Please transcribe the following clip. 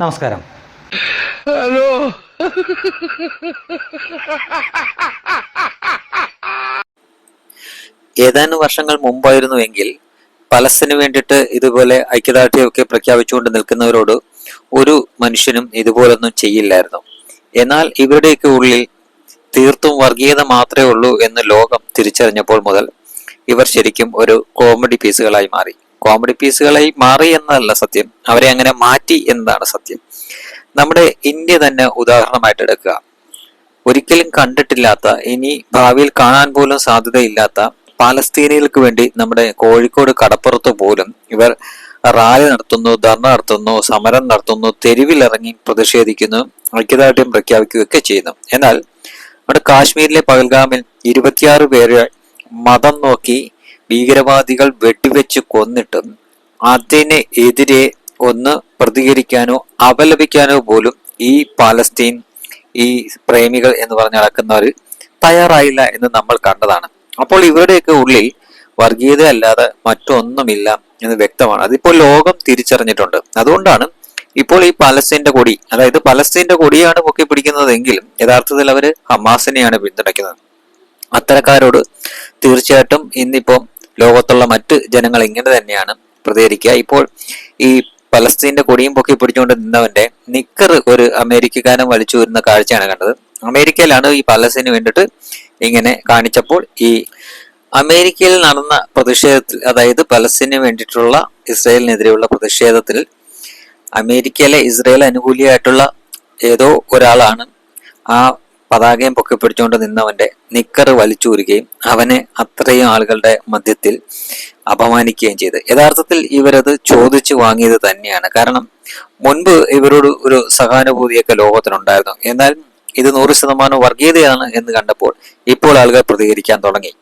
നമസ്കാരം. ഹലോ. ഏതാനും വർഷങ്ങൾ മുമ്പായിരുന്നുവെങ്കിൽ പലസ്തീന് വേണ്ടിയിട്ട് ഇതുപോലെ ഐക്യദാർഢ്യമൊക്കെ പ്രഖ്യാപിച്ചുകൊണ്ട് നിൽക്കുന്നവരോട് ഒരു മനുഷ്യനും ഇതുപോലൊന്നും ചെയ്യില്ലായിരുന്നു. എന്നാൽ ഇവരുടെയൊക്കെ ഉള്ളിൽ തീർത്തും വർഗീയത മാത്രമേ ഉള്ളൂ എന്ന് ലോകം തിരിച്ചറിഞ്ഞപ്പോൾ മുതൽ ഇവർ ശരിക്കും ഒരു കോമഡി പീസുകളായി മാറി. കോമഡി പീസുകളായി മാറി എന്നതല്ല സത്യം. അവരെ അങ്ങനെ മാറ്റി എന്നതാണ് സത്യം. നമ്മുടെ ഇന്ത്യ തന്നെ ഉദാഹരണമായിട്ട് എടുക്കുക. ഒരിക്കലും കണ്ടിട്ടില്ലാത്ത ഇനി ഭാവിയിൽ കാണാൻ പോലും സാധ്യതയില്ലാത്ത പാലസ്തീനികൾക്ക് വേണ്ടി നമ്മുടെ കോഴിക്കോട് കടപ്പുറത്ത് പോലും ഇവർ റാലി നടത്തുന്നു ധർണ നടത്തുന്നു സമരം നടത്തുന്നു തെരുവിലിറങ്ങി പ്രതിഷേധിക്കുന്നു ഐക്യദാർഢ്യം പ്രഖ്യാപിക്കുകയൊക്കെ ചെയ്യുന്നു. എന്നാൽ നമ്മുടെ കാശ്മീരിലെ പകൽഗാമിൽ ഇരുപത്തിയാറ് പേരെ മതം നോക്കി ഭീകരവാദികൾ വെടിവെച്ച് കൊന്നിട്ടും അതിന് എതിരെ ഒന്ന് പ്രതികരിക്കാനോ അപലപിക്കാനോ പോലും ഈ പാലസ്തീൻ ഈ പ്രേമികൾ എന്ന് പറഞ്ഞ് നടക്കുന്നവർ തയ്യാറായില്ല എന്ന് നമ്മൾ കണ്ടതാണ്. അപ്പോൾ ഇവരുടെയൊക്കെ ഉള്ളിൽ വർഗീയത അല്ലാതെ മറ്റൊന്നുമില്ല എന്ന് വ്യക്തമാണ്. അതിപ്പോൾ ലോകം തിരിച്ചറിഞ്ഞിട്ടുണ്ട്. അതുകൊണ്ടാണ് ഇപ്പോൾ ഈ പലസ്തീന്റെ കൊടി അതായത് പലസ്തീന്റെ കൊടിയാണ് പൊക്കി പിടിക്കുന്നതെങ്കിലും യഥാർത്ഥത്തിൽ അവർ ഹമാസിനെയാണ് പിന്തുണയ്ക്കുന്നത്. അത്തരക്കാരോട് തീർച്ചയായിട്ടും ഇന്നിപ്പം ലോകത്തുള്ള മറ്റ് ജനങ്ങൾ ഇങ്ങനെ തന്നെയാണ് പ്രതികരിക്കുക. ഇപ്പോൾ ഈ പലസ്തീന്റെ കൊടിയും പൊക്കി പിടിച്ചുകൊണ്ട് നിന്നവന്റെ നിക്കർ ഒരു അമേരിക്കക്കാരൻ വലിച്ചു വരുന്ന കാഴ്ചയാണ് കണ്ടത്. അമേരിക്കയിലാണ് ഈ പലസ്തീന് വേണ്ടിയിട്ട് ഇങ്ങനെ കാണിച്ചപ്പോൾ ഈ അമേരിക്കയിൽ നടന്ന പ്രതിഷേധത്തിൽ അതായത് പലസ്തീന് വേണ്ടിയിട്ടുള്ള ഇസ്രായേലിനെതിരെയുള്ള പ്രതിഷേധത്തിൽ അമേരിക്കയിലെ ഇസ്രായേൽ അനുകൂലിയായിട്ടുള്ള ഏതോ ഒരാളാണ് ആ പതാകയും പൊക്കിപ്പിടിച്ചുകൊണ്ട് നിന്നവന്റെ നിക്കർ വലിച്ചൂരുകയും അവനെ അത്രയും ആളുകളുടെ മധ്യത്തിൽ അപമാനിക്കുകയും ചെയ്ത്. യഥാർത്ഥത്തിൽ ഇവരത് ചോദിച്ചു വാങ്ങിയത് തന്നെയാണ്. കാരണം മുൻപ് ഇവരോട് ഒരു സഹാനുഭൂതിയൊക്കെ ലോകത്തിനുണ്ടായിരുന്നു. എന്നാൽ ഇത് നൂറ് ശതമാനം വർഗീയതയാണ് എന്ന് കണ്ടപ്പോൾ ഇപ്പോൾ ആളുകൾ പ്രതികരിക്കാൻ തുടങ്ങി.